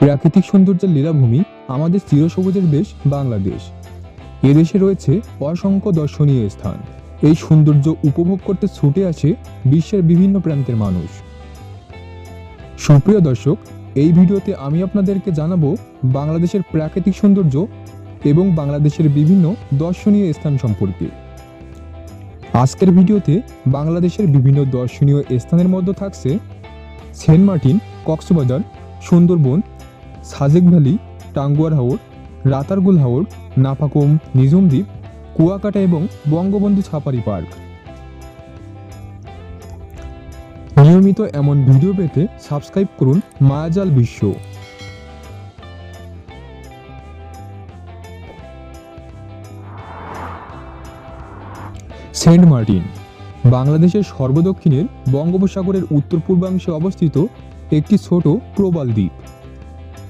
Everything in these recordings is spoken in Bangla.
প্রাকৃতিক সৌন্দর্যের লীলাভূমি আমাদের চিরসবুজের দেশ বাংলাদেশ। এদেশে রয়েছে অসংখ্য দর্শনীয় স্থান। এই সৌন্দর্য উপভোগ করতে ছুটে আসে বিশ্বের বিভিন্ন প্রান্তের মানুষ। সুপ্রিয় দর্শক, এই ভিডিওতে আমি আপনাদেরকে জানাব বাংলাদেশের প্রাকৃতিক সৌন্দর্য এবং বাংলাদেশের বিভিন্ন দর্শনীয় স্থান সম্পর্কে। আজকের ভিডিওতে বাংলাদেশের বিভিন্ন দর্শনীয় স্থানের মধ্যে থাকছে Saint Martin, Cox's Bazar, Sundarban Sajek valley, Tanguar Haor, Ratargul Haor Nafakhum নিজম দ্বীপ কুয়াকাটা এবং বঙ্গবন্ধু ছাপারি পার্ক। নিয়মিত এমন ভিডিও পেতে সাবস্ক্রাইব করুন মায়াজাল বিশ্ব। সেন্ট মার্টিন, বাংলাদেশের সর্বদক্ষিণের বঙ্গোপসাগরের উত্তর পূর্বাংশে অবস্থিত একটি ছোট প্রবাল দ্বীপ।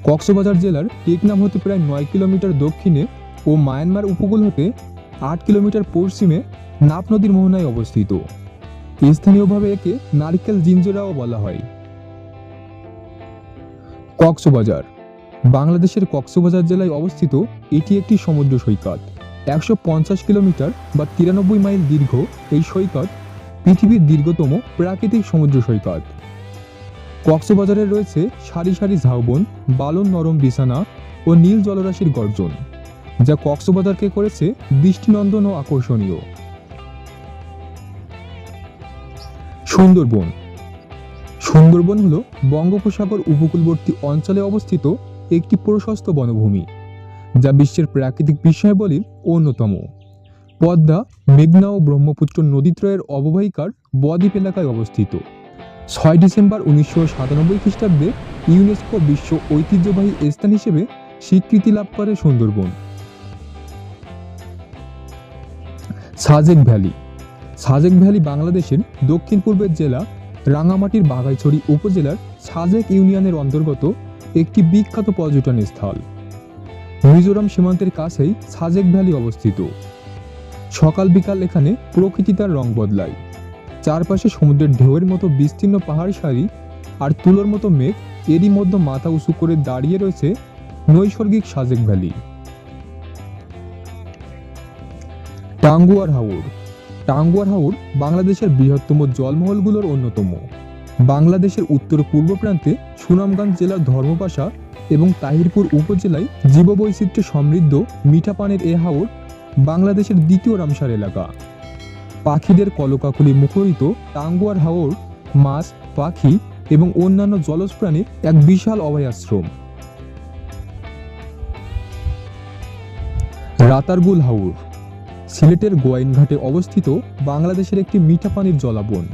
কক্সবাজার জেলার টেকনাম হতে প্রায় নয় কিলোমিটার দক্ষিণে ও মায়ানমার উপকূল হতে আট কিলোমিটার পশ্চিমে নাপ নদীর মোহনায় অবস্থিত। স্থানীয়ভাবে একে নারিকেল জিঞ্জোরাও বলা হয়। কক্সবাজার। বাংলাদেশের কক্সবাজার জেলায় অবস্থিত এটি একটি সমুদ্র সৈকত। একশো পঞ্চাশ কিলোমিটার বা তিরানব্বই মাইল দীর্ঘ এই সৈকত পৃথিবীর দীর্ঘতম প্রাকৃতিক সমুদ্র সৈকত। কক্সবাজারে রয়েছে সারি সারি ঝাউবন, বালন নরম বিছানা ও নীল জলরাশির গর্জন, যা কক্সবাজারকে করেছে দৃষ্টিনন্দন ও আকর্ষণীয়। সুন্দরবন। সুন্দরবন হল বঙ্গোপসাগর উপকূলবর্তী অঞ্চলে অবস্থিত একটি প্রশস্ত বনভূমি, যা বিশ্বের প্রাকৃতিক বিস্ময়বলীর অন্যতম। পদ্মা, মেঘনা ও ব্রহ্মপুত্র নদীত্রয়ের অববাহিকার বদ্বীপ এলাকায় অবস্থিত। ছয় ডিসেম্বর উনিশশো সাতানব্বই খ্রিস্টাব্দে ইউনেস্কো বিশ্ব ঐতিহ্যবাহী স্থান হিসেবে স্বীকৃতি লাভ করে সুন্দরবন। সাজেক ভ্যালি। সাজেক ভ্যালি বাংলাদেশের দক্ষিণ পূর্বের জেলা রাঙামাটির বাঘাইছড়ি উপজেলার সাজেক ইউনিয়নের অন্তর্গত একটি বিখ্যাত পর্যটন স্থল। মিজোরাম সীমান্তের কাছেই সাজেক ভ্যালি অবস্থিত। সকাল বিকাল এখানে প্রকৃতি তার রং বদলায়। চারপাশে সমুদ্রের ঢেউয়ের মতো বিস্তীর্ণ পাহাড় সারি আর তুলোর মতো মেঘ এরই মধ্যে মাথা উঁচু করে দাঁড়িয়ে রয়েছে নৈসর্গিক সাজেক ভ্যালি। টাঙ্গুয়ার হাওর। টাঙ্গুয়ার হাওর বাংলাদেশের বৃহত্তম জলমহলগুলোর অন্যতম। বাংলাদেশের উত্তর পূর্ব প্রান্তে সুনামগঞ্জ জেলার ধর্মপাশা এবং তাহিরপুর উপজেলায় জীববৈচিত্র্য সমৃদ্ধ মিঠা পানের এ হাওর বাংলাদেশের দ্বিতীয় রামসার এলাকা। পাখিদের কলকাকলি মুখরিত, টাঙ্গুয়ার হাওর, মাছ, পাখি এবং অন্যান্য জলজ প্রাণীর এক বিশাল অভয়াশ্রম। রাতারগুল হাওর, সিলেটের গোয়াইনঘাটে অবস্থিত বাংলাদেশের একটি মিঠা পানির জলাবন।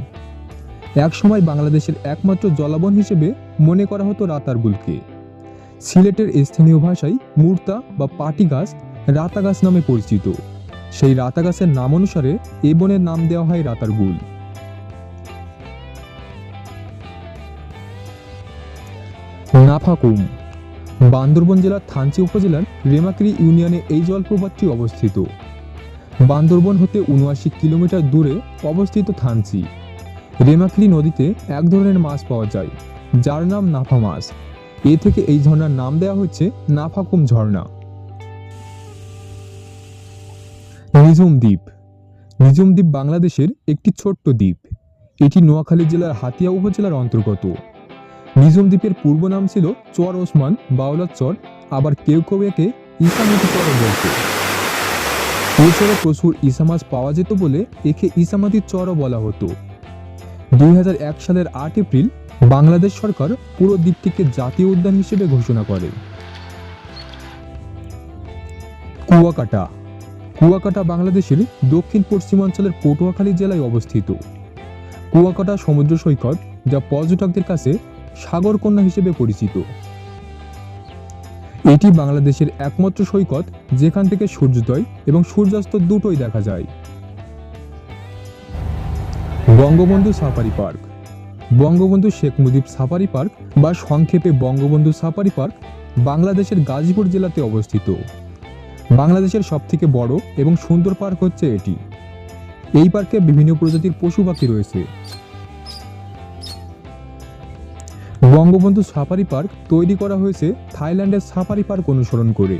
একসময় বাংলাদেশের একমাত্র জলাবন হিসেবে মনে করা হতো রাতারগুলকে। সিলেটের স্থানীয় ভাষায় মূর্তা বা পাটি গাছ রাতা গাছ নামে পরিচিত। সেই রাতা গাছের নাম অনুসারে এ বনের নাম দেওয়া হয় রাতারগুল নাফাকুম, বান্দরবন জেলার থানচি উপজেলার রেমাক্রি ইউনিয়নে এই জলপ্রপাতটি অবস্থিত। বান্দরবন হতে উনআশি কিলোমিটার দূরে অবস্থিত থানচি। রেমাক্রি নদীতে এক ধরনের মাছ পাওয়া যায়, যার নাম নাফা মাছ। এ থেকে এই ঝর্ণার নাম দেওয়া হচ্ছে নাফাকুম ঝর্ণা। নিজম দ্বীপ। নিজম দ্বীপ বাংলাদেশের একটি ছোট্ট দ্বীপ। এটি নোয়াখালী জেলার হাতিয়া উপজেলার অন্তর্গত। নিজম দ্বীপের পূর্ব নাম ছিল চর ওসমান বাউলার চর, আবার কেউ কেউ একে ইসামতি চর বলতো। এছাড়া প্রচুর ইসা মাছ পাওয়া যেত বলে একে ইসামাতির চরও বলা হতো। দুই হাজার এক সালের আট এপ্রিল বাংলাদেশ সরকার পুরো দ্বীপটিকে জাতীয় উদ্যান হিসেবে ঘোষণা করে। কুয়াকাটা। কুয়াকাটা বাংলাদেশের দক্ষিণ পশ্চিমাঞ্চলের পটুয়াখালী জেলায় অবস্থিত। কুয়াকাটা সমুদ্র সৈকত, যা পর্যটকদের কাছে সাগরকন্যা হিসেবে পরিচিত। এটি বাংলাদেশের একমাত্র সৈকত, যেখান থেকে সূর্যোদয় এবং সূর্যাস্ত দুটোই দেখা যায়। Bangabandhu safari park. Bangabandhu Sheikh Mujib safari park বা সংক্ষেপে বঙ্গবন্ধু সাফারি পার্ক বাংলাদেশের গাজীপুর জেলাতে অবস্থিত। বাংলাদেশের সবথেকে বড় এবং সুন্দর পার্ক হচ্ছে এটি। এই পার্কে বিভিন্ন প্রজাতির পশু পাখি রয়েছে। বঙ্গবন্ধু সাফারি পার্ক তৈরি করা হয়েছে থাইল্যান্ডের সাফারি পার্ক অনুসরণ করে।